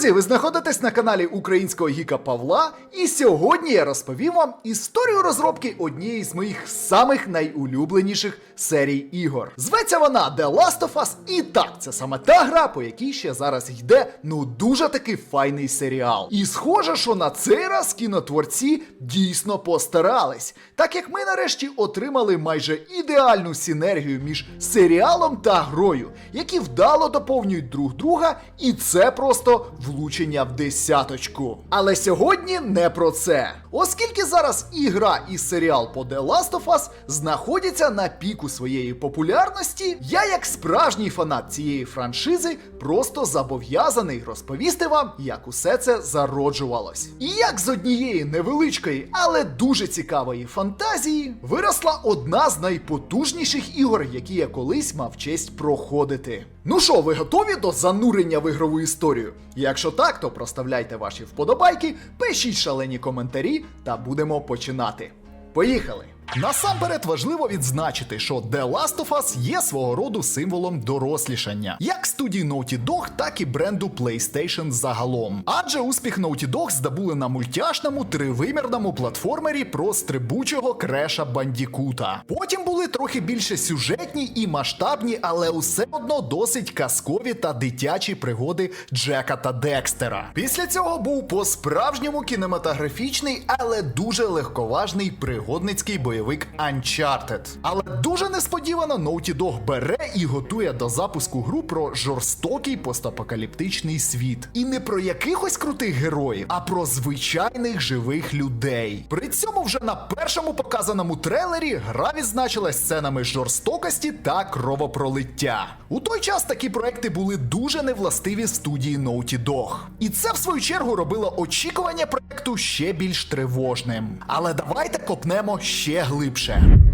Друзі, ви знаходитесь на каналі українського гіка Павла, і сьогодні я розповім вам історію розробки однієї з моїх самих найулюбленіших серій ігор. Зветься вона The Last of Us, і так, це саме та гра, по якій ще зараз йде ну дуже таки файний серіал. І схоже, що на цей раз кінотворці дійсно постарались, так як ми нарешті отримали майже ідеальну синергію між серіалом та грою, які вдало доповнюють друг друга, і це просто влучення в десяточку. Але сьогодні не про це. Оскільки зараз і гра, і серіал по The Last of Us знаходяться на піку своєї популярності, я, як справжній фанат цієї франшизи, просто зобов'язаний розповісти вам, як усе це зароджувалось. І як з однієї невеличкої, але дуже цікавої фантазії виросла одна з найпотужніших ігор, які я колись мав честь проходити. Ну що, ви готові до занурення в ігрову історію? Якщо так, то проставляйте ваші вподобайки, пишіть шалені коментарі та будемо починати. Поїхали! Насамперед важливо відзначити, що The Last of Us є свого роду символом дорослішання, як студії Naughty Dog, так і бренду PlayStation загалом. Адже успіх Naughty Dog здобули на мультяшному тривимірному платформері про стрибучого креша Бандікута. Потім були трохи більше сюжетні і масштабні, але усе одно досить казкові та дитячі пригоди Джека та Декстера. Після цього був по-справжньому кінематографічний, але дуже легковажний пригодницький бойовик Uncharted. Але дуже несподівано Naughty Dog бере і готує до запуску гру про жорстокий постапокаліптичний світ. І не про якихось крутих героїв, а про звичайних живих людей. При цьому вже на першому показаному трейлері гра відзначилась сценами жорстокості та кровопролиття. У той час такі проекти були дуже невластиві студії Naughty Dog. І це в свою чергу робило очікування проекту ще більш тривожним. Але давайте копнемо ще глибше.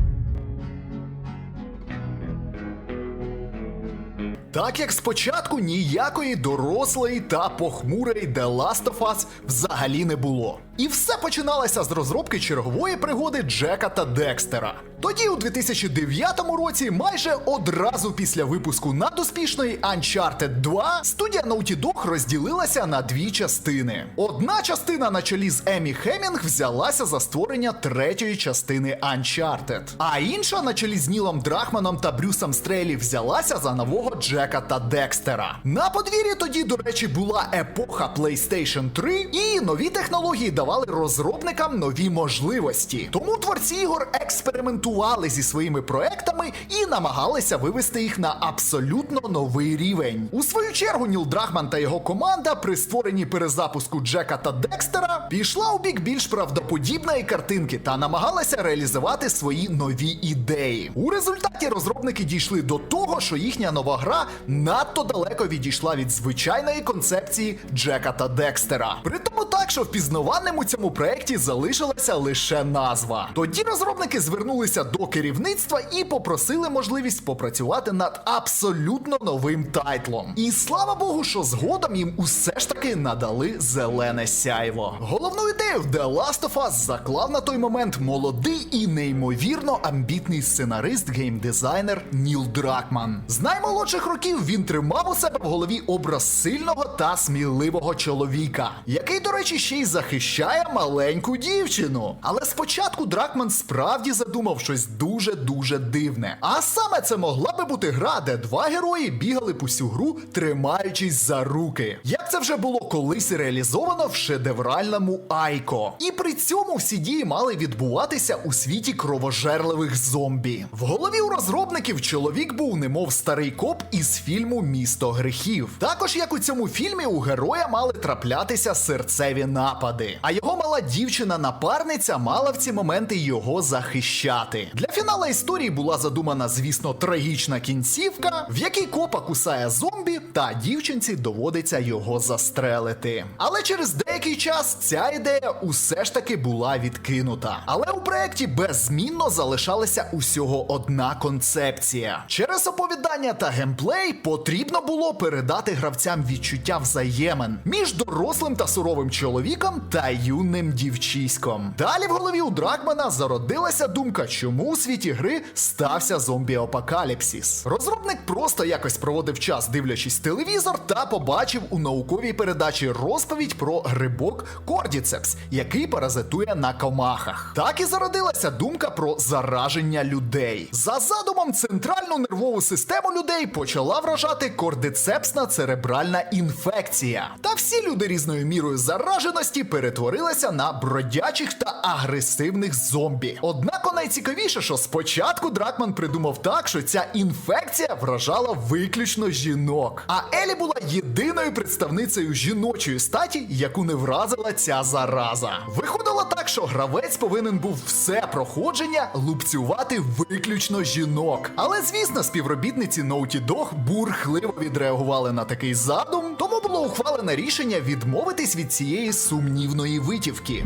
Так як спочатку ніякої дорослої та похмурої The Last of Us взагалі не було. І все починалося з розробки чергової пригоди Джека та Декстера. Тоді, у 2009 році, майже одразу після випуску надуспішної Uncharted 2, студія Naughty Dog розділилася на дві частини. Одна частина на чолі з Емі Хемінг взялася за створення третьої частини Uncharted, а інша на чолі з Нілом Драхманом та Брюсом Стрелі взялася за нового Джека та Декстера. На подвір'ї тоді, до речі, була епоха PlayStation 3, і нові технології давали розробникам нові можливості. Тому творці ігор експериментували зі своїми проектами і намагалися вивести їх на абсолютно новий рівень. У свою чергу Ніл Драхман та його команда при створенні перезапуску Джека та Декстера пішла у бік більш правдоподібної картинки та намагалася реалізувати свої нові ідеї. У результаті розробники дійшли до того, що їхня нова гра надто далеко відійшла від звичайної концепції Джека та Декстера. Притому так, що впізнаваним у цьому проєкті залишилася лише назва. Тоді розробники звернулися до керівництва і попросили можливість попрацювати над абсолютно новим тайтлом. І слава Богу, що згодом їм усе ж таки надали зелене сяйво. Головну ідею в The Last of Us заклав на той момент молодий і неймовірно амбітний сценарист геймдизайнер Ніл Дракман. З наймолодших років він тримав у себе в голові образ сильного та сміливого чоловіка, який, до речі, ще й захищає маленьку дівчину. Але спочатку Дракман справді задумав щось дуже дуже дивне. А саме це могла би бути гра, де два герої бігали по всю гру, тримаючись за руки. Як це вже було колись реалізовано в шедевральному Айко. І при цьому всі дії мали відбуватися у світі кровожерливих зомбі. В голові у розробників чоловік був немов старий коп із фільму Місто грехів. Також як у цьому фільмі у героя мали траплятися серцеві напади. А його мала дівчина-напарниця мала в ці моменти його захищати. Для фінала історії була задумана, звісно, трагічна кінцівка, в якій копа кусає зомбі, та дівчинці доводиться його застрелити. Але через деякий час ця ідея усе ж таки була відкинута. Але у проєкті беззмінно залишалася усього одна концепція. Через оповідання та геймплей геймплей потрібно було передати гравцям відчуття взаємин між дорослим та суровим чоловіком та юним дівчиськом. Далі в голові у Дракмана зародилася думка, чому у світі гри стався зомбі-апокаліпсис. Розробник просто якось проводив час, дивлячись телевізор, та побачив у науковій передачі розповідь про грибок Кордіцепс, який паразитує на комахах. Так і зародилася думка про зараження людей. За задумом, центральну нервову систему людей почала вражати кордицепсна церебральна інфекція. Та всі люди різною мірою зараженості перетворилися на бродячих та агресивних зомбі. Однак найцікавіше, що спочатку Дракман придумав так, що ця інфекція вражала виключно жінок. А Елі була єдиною представницею жіночої статі, яку не вразила ця зараза. Виходило так, що гравець повинен був все проходження лупцювати виключно жінок. Але звісно, співробітниці Naughty Dog бурхливо відреагували на такий задум, тому було ухвалене рішення відмовитись від цієї сумнівної витівки.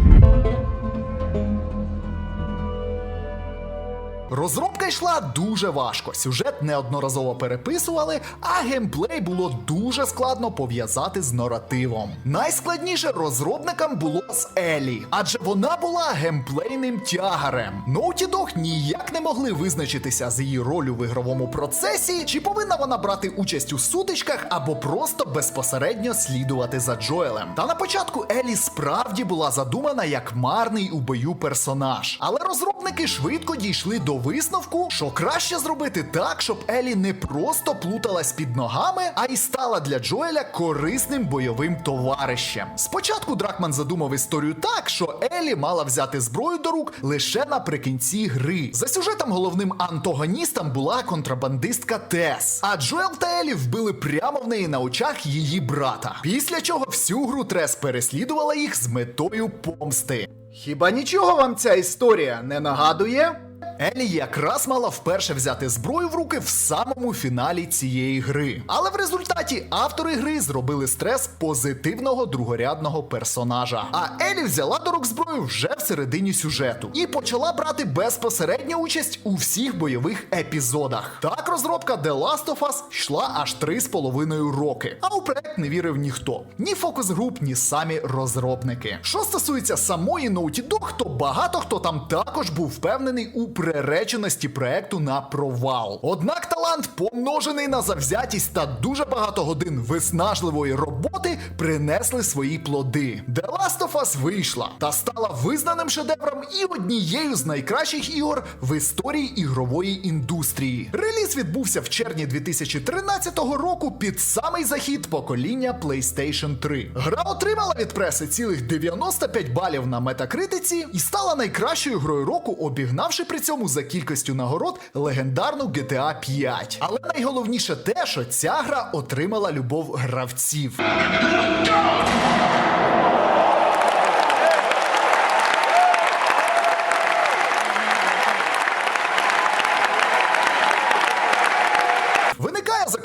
Розробка йшла дуже важко. Сюжет неодноразово переписували, а геймплей було дуже складно пов'язати з наративом. Найскладніше розробникам було з Елі, адже вона була геймплейним тягарем. Naughty Dog ніяк не могли визначитися з її ролью в ігровому процесі, чи повинна вона брати участь у сутичках, або просто безпосередньо слідувати за Джоелем. Та на початку Елі справді була задумана як марний у бою персонаж, але розробники швидко дійшли до висновку, що краще зробити так, щоб Елі не просто плуталась під ногами, а й стала для Джоеля корисним бойовим товаришем. Спочатку Дракман задумав історію так, що Елі мала взяти зброю до рук лише наприкінці гри. За сюжетом головним антагоністом була контрабандистка Тес, а Джоел та Елі вбили прямо в неї на очах її брата. Після чого всю гру Трес переслідувала їх з метою помсти. Хіба нічого вам ця історія не нагадує? Елі якраз мала вперше взяти зброю в руки в самому фіналі цієї гри. Але в результаті автори гри зробили стрес позитивного другорядного персонажа. А Елі взяла до рук зброю вже в середині сюжету і почала брати безпосередню участь у всіх бойових епізодах. Так розробка The Last of Us йшла аж 3,5 роки. А у проект не вірив ніхто. Ні фокус груп, ні самі розробники. Що стосується самої Naughty Dog, то багато хто там також був впевнений у приреченості проекту на провал. Однак талант, помножений на завзятість та дуже багато годин виснажливої роботи, принесли свої плоди. The Last of Us вийшла та стала визнаним шедевром і однією з найкращих ігор в історії ігрової індустрії. Реліз відбувся в червні 2013 року під самий захід покоління PlayStation 3. Гра отримала від преси цілих 95 балів на метакритиці і стала найкращою грою року, обігнавши при цьому за кількістю нагород легендарну GTA 5. Але найголовніше те, що ця гра отримала любов гравців.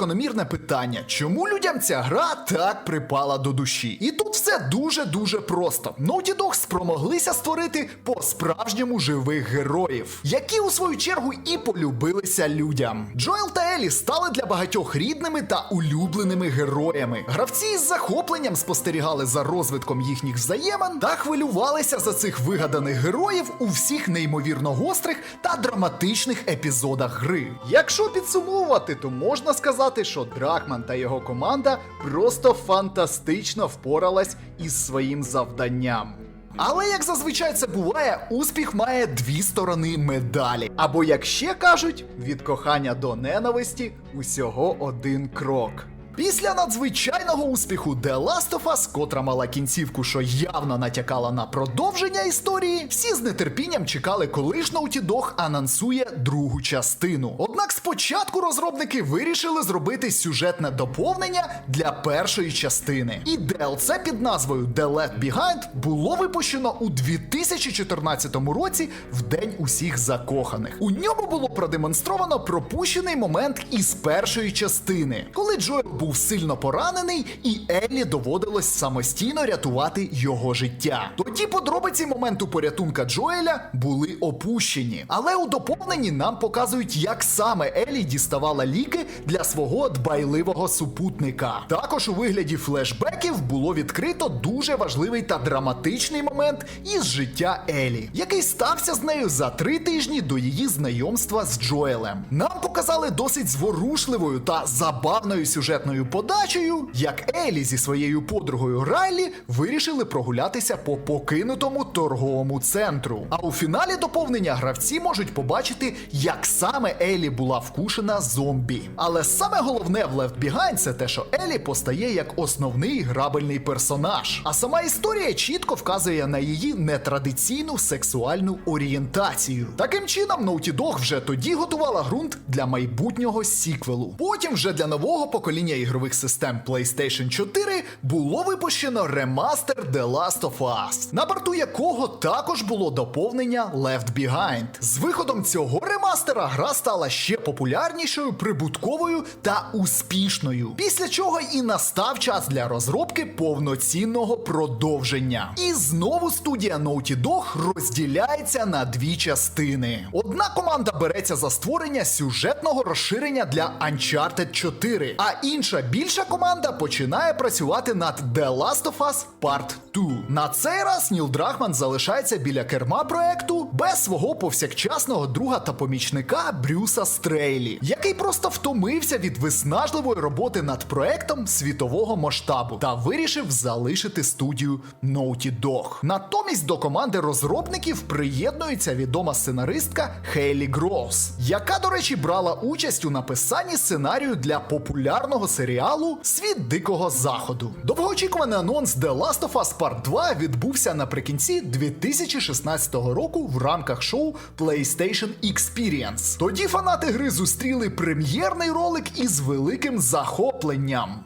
Закономірне питання, чому людям ця гра так припала до душі? І тут все дуже-дуже просто. Naughty Dog спромоглися створити по-справжньому живих героїв, які у свою чергу і полюбилися людям. Джоел та Елі стали для багатьох рідними та улюбленими героями. Гравці із захопленням спостерігали за розвитком їхніх взаємин та хвилювалися за цих вигаданих героїв у всіх неймовірно гострих та драматичних епізодах гри. Якщо підсумовувати, то можна сказати, що Дракман та його команда просто фантастично впоралась із своїм завданням. Але як зазвичай це буває, успіх має дві сторони медалі. Або як ще кажуть, від кохання до ненависті усього один крок. Після надзвичайного успіху The Last of Us, котра мала кінцівку, що явно натякала на продовження історії, всі з нетерпінням чекали, коли ж Naughty Dog анонсує другу частину. Однак спочатку розробники вирішили зробити сюжетне доповнення для першої частини. І DLC під назвою The Left Behind було випущено у 2014 році в День усіх закоханих. У ньому було продемонстровано пропущений момент із першої частини, коли Джоел був сильно поранений, і Еллі доводилось самостійно рятувати його життя. Тоді подробиці моменту порятунка Джоеля були опущені. Але у доповненні нам показують, як саме Еллі діставала ліки для свого дбайливого супутника. Також у вигляді флешбеків було відкрито дуже важливий та драматичний момент із життя Елі, який стався з нею за три тижні до її знайомства з Джоелем. Нам показали досить зворушливою та забавною сюжетною подачею, як Елі зі своєю подругою Райлі вирішили прогулятися по покинутому торговому центру. А у фіналі доповнення гравці можуть побачити, як саме Елі була вкушена зомбі. Але саме головне в Left Behind це те, що Елі постає як основний грабельний персонаж. А сама історія чітко вказує на її нетрадиційну сексуальну орієнтацію. Таким чином, Naughty Dog вже тоді готувала ґрунт для майбутнього сіквелу. Потім вже для нового покоління ігрових систем PlayStation 4 було випущено ремастер The Last of Us, на борту якого також було доповнення Left Behind. З виходом цього ремастера гра стала ще популярнішою, прибутковою та успішною. Після чого і настав час для розробки повноцінного продовження. І знову студія Naughty Dog розділяється на дві частини. Одна команда береться за створення сюжетного розширення для Uncharted 4, а інша більша команда починає працювати над The Last of Us Part 2. На цей раз Ніл Драхман залишається біля керма проекту без свого повсякчасного друга та помічника Брюса Стрейлі, який просто втомився від виснажливої роботи над проектом світового масштабу та вирішив залишити студію Naughty Dog. Натомість до команди розробників приєднується відома сценаристка Хейлі Гроус, яка, до речі, брала участь у написанні сценарію для популярного серіалу Світ Дикого Заходу. Довгоочікуваний анонс The Last of Us Part 2 відбувся наприкінці 2016 року в рамках шоу PlayStation Experience. Тоді фанати гри зустріли прем'єрний ролик із великим захопленням.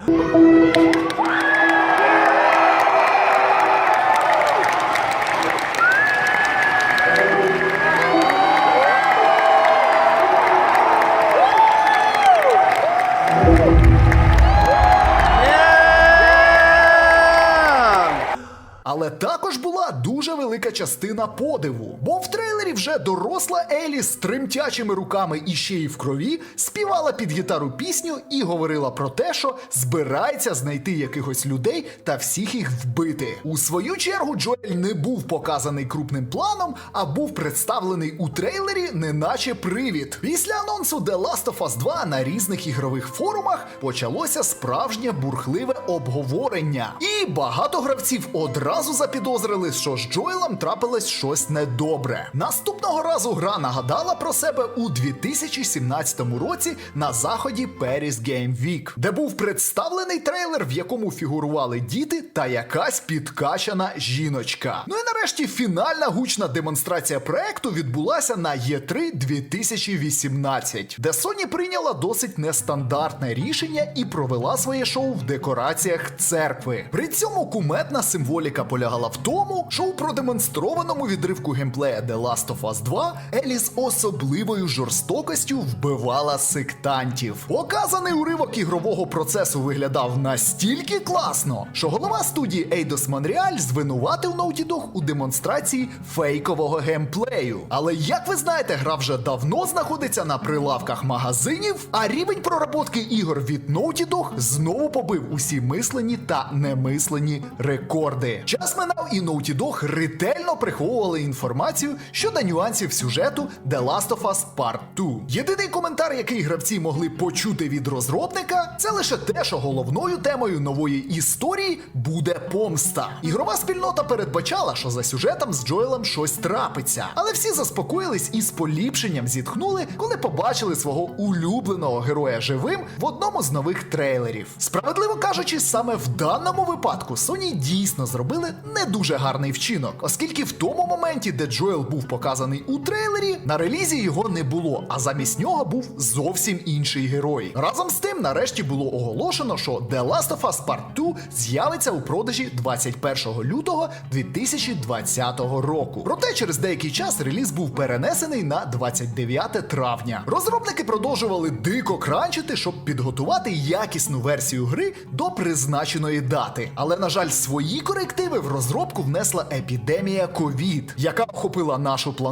Частина подиву. Бо в вже доросла Елі з тремтячими руками і ще й в крові співала під гітару пісню і говорила про те, що збирається знайти якихось людей та всіх їх вбити. У свою чергу Джоель не був показаний крупним планом, а був представлений у трейлері, неначе привід. Після анонсу The Last of Us 2 на різних ігрових форумах почалося справжнє бурхливе обговорення. І багато гравців одразу запідозрили, що з Джоелом трапилось щось недобре. Наступного разу гра нагадала про себе у 2017 році на заході Paris Game Week, де був представлений трейлер, в якому фігурували діти та якась підкачана жіночка. Ну і нарешті фінальна гучна демонстрація проекту відбулася на E3 2018, де Sony прийняла досить нестандартне рішення і провела своє шоу в декораціях церкви. При цьому куметна символіка полягала в тому, що у продемонстрованому відривку геймплея The Last of Us 2 Елі з особливою жорстокостю вбивала сектантів. Показаний уривок ігрового процесу виглядав настільки класно, що голова студії Eidos Montreal звинуватив Naughty Dog у демонстрації фейкового геймплею. Але як ви знаєте, гра вже давно знаходиться на прилавках магазинів, а рівень проработки ігор від Naughty Dog знову побив усі мислені та немислені рекорди. Час минав і Naughty Dog ретельно приховували інформацію щодо нюансів сюжету The Last of Us Part 2. Єдиний коментар, який гравці могли почути від розробника, це лише те, що головною темою нової історії буде помста. Ігрова спільнота передбачала, що за сюжетом з Джоелем щось трапиться, але всі заспокоїлись і з поліпшенням зітхнули, коли побачили свого улюбленого героя живим в одному з нових трейлерів. Справедливо кажучи, саме в даному випадку Sony дійсно зробили не дуже гарний вчинок, оскільки в тому моменті, де Джоел був показаний у трейлері, на релізі його не було, а замість нього був зовсім інший герой. Разом з тим, нарешті було оголошено, що The Last of Us Part 2 з'явиться у продажі 21 лютого 2020 року. Проте через деякий час реліз був перенесений на 29 травня. Розробники продовжували дико кранчити, щоб підготувати якісну версію гри до призначеної дати. Але, на жаль, свої корективи в розробку внесла епідемія ковід, яка охопила нашу планету,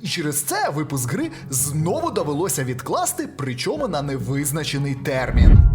і через це випуск гри знову довелося відкласти, причому на невизначений термін.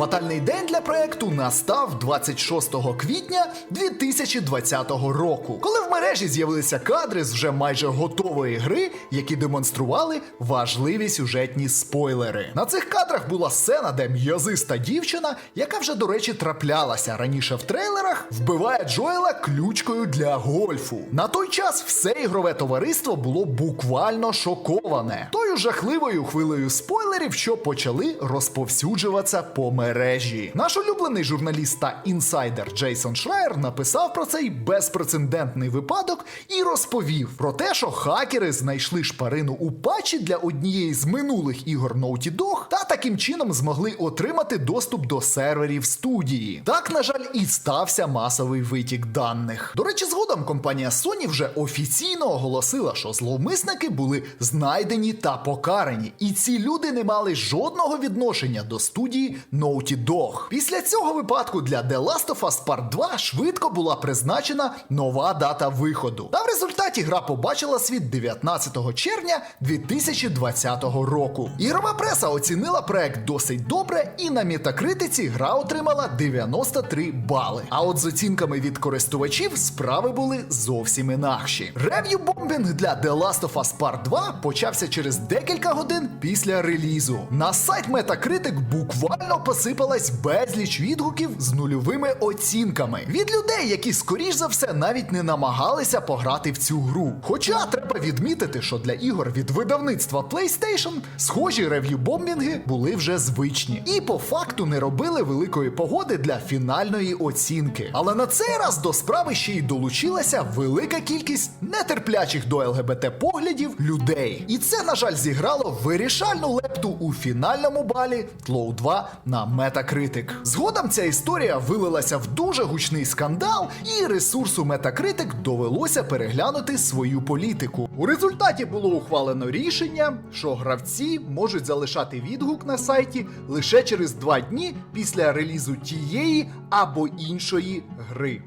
Фатальний день для проекту настав 26 квітня 2020 року, коли в мережі з'явилися кадри з вже майже готової гри, які демонстрували важливі сюжетні спойлери. На цих кадрах була сцена, де м'язиста дівчина, яка вже, до речі, траплялася раніше в трейлерах, вбиває Джоела ключкою для гольфу. На той час все ігрове товариство було буквально шоковане тою жахливою хвилею спойлерів, що почали розповсюджуватися по мережі. Наш улюблений журналіст та інсайдер Джейсон Шрайер написав про цей безпрецедентний випадок і розповів про те, що хакери знайшли шпарину у патчі для однієї з минулих ігор Naughty Dog та таким чином змогли отримати доступ до серверів студії. Так, на жаль, і стався масовий витік даних. До речі, згодом компанія Sony вже офіційно оголосила, що зловмисники були знайдені та покарані, і ці люди не мали жодного відношення до студії Naughty Dog. Після цього випадку для The Last of Us Part 2 швидко була призначена нова дата виходу. Та в результаті гра побачила світ 19 червня 2020 року. Ігрова преса оцінила проект досить добре, і на метакритиці гра отримала 93 бали. А от з оцінками від користувачів справи були зовсім інакші. Рев'ю бомбінг для The Last of Us Part 2 почався через декілька годин після релізу. На сайт Metacritic буквально посипалась безліч відгуків з нульовими оцінками від людей, які скоріш за все навіть не намагалися пограти в цю гру. Хоча треба відмітити, що для ігор від видавництва PlayStation схожі рев'ю-бомбінги були вже звичні і по факту не робили великої погоди для фінальної оцінки. Але на цей раз до справи ще й долучилася велика кількість нетерплячих до ЛГБТ поглядів людей. І це, на жаль, зіграло вирішальну лепту у фінальному балі Тлоу 2 на Metacritic. Згодом ця історія вилилася в дуже гучний скандал, і ресурсу Metacritic довелося переглянути свою політику. У результаті було ухвалено рішення, що гравці можуть залишати відгук на сайті лише через два дні після релізу тієї або іншої гри.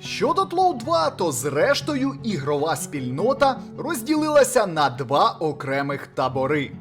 Щодо Тлоу 2, то зрештою ігрова спільнота розділилася на два окремих табори.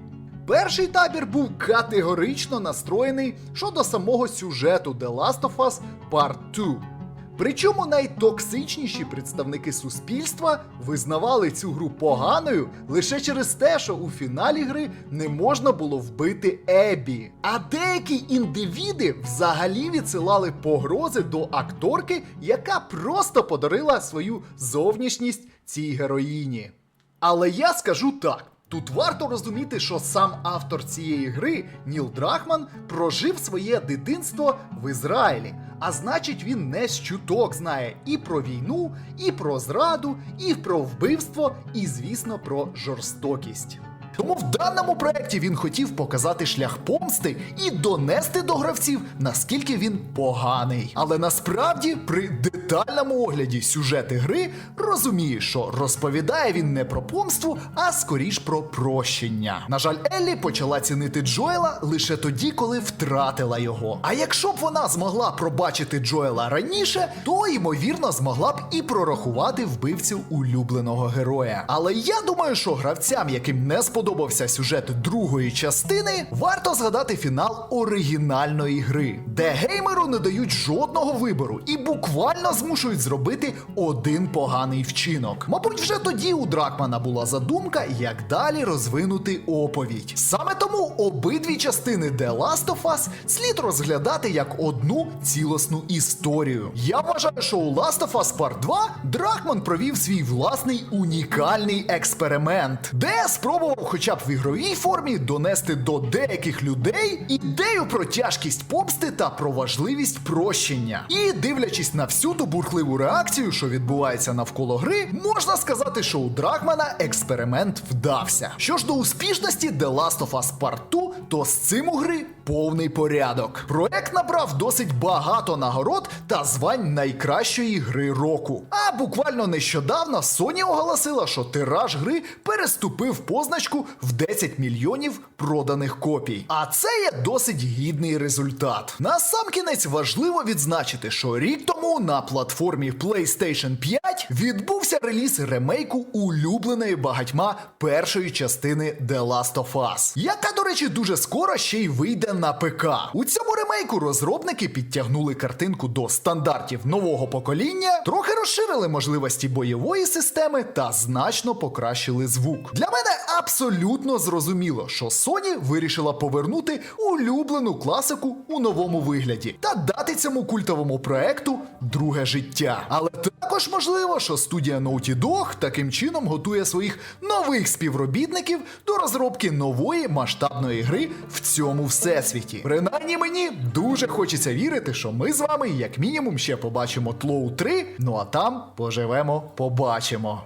Перший табір був категорично настроєний щодо самого сюжету The Last of Us Part 2. Причому найтоксичніші представники суспільства визнавали цю гру поганою лише через те, що у фіналі гри не можна було вбити Ебі. А деякі індивіди взагалі відсилали погрози до акторки, яка просто подарила свою зовнішність цій героїні. Але я скажу так. Тут варто розуміти, що сам автор цієї гри Ніл Драхман прожив своє дитинство в Ізраїлі. А значить, він не з чуток знає і про війну, і про зраду, і про вбивство, і, звісно, про жорстокість. Тому в даному проєкті він хотів показати шлях помсти і донести до гравців, наскільки він поганий. Але насправді, при детальному огляді сюжети гри, розумієш, що розповідає він не про помству, а скоріш про прощення. На жаль, Еллі почала цінити Джоела лише тоді, коли втратила його. А якщо б вона змогла пробачити Джоела раніше, то ймовірно змогла б і прорахувати вбивцю улюбленого героя. Але я думаю, що гравцям, яким не сподобався сюжет другої частини, варто згадати фінал оригінальної гри, де геймеру не дають жодного вибору і буквально змушують зробити один поганий вчинок. Мабуть, вже тоді у Дракмана була задумка, як далі розвинути оповідь. Саме тому обидві частини The Last of Us слід розглядати як одну цілісну історію. Я вважаю, що у Last of Us Part 2 Дракман провів свій власний унікальний експеримент, де спробував хоча б в ігровій формі донести до деяких людей ідею про тяжкість помсти та про важливість прощення. І дивлячись на всю ту бурхливу реакцію, що відбувається навколо гри, можна сказати, що у Драгмана експеримент вдався. Що ж до успішності The Last of Us Part 2, то з цим у гри повний порядок. Проект набрав досить багато нагород та звань найкращої гри року. А буквально нещодавно Sony оголосила, що тираж гри переступив позначку в 10 мільйонів проданих копій. А це є досить гідний результат. Насамкінець важливо відзначити, що рік тому на платформі PlayStation 5 відбувся реліз ремейку улюбленої багатьма першої частини The Last of Us, яка, до речі, дуже скоро ще й вийде на ПК. У цьому ремейку розробники підтягнули картинку до стандартів нового покоління, трохи розширили можливості бойової системи та значно покращили звук. Для мене абсолютно зрозуміло, що Sony вирішила повернути улюблену класику у новому вигляді та дати цьому культовому проекту друге життя. Але також можливо, що студія Naughty Dog таким чином готує своїх нових співробітників до розробки нової масштабної гри в цьому всесвіті. Принаймні мені дуже хочеться вірити, що ми з вами, як мінімум, ще побачимо Тлоу 3, ну а там поживемо, побачимо.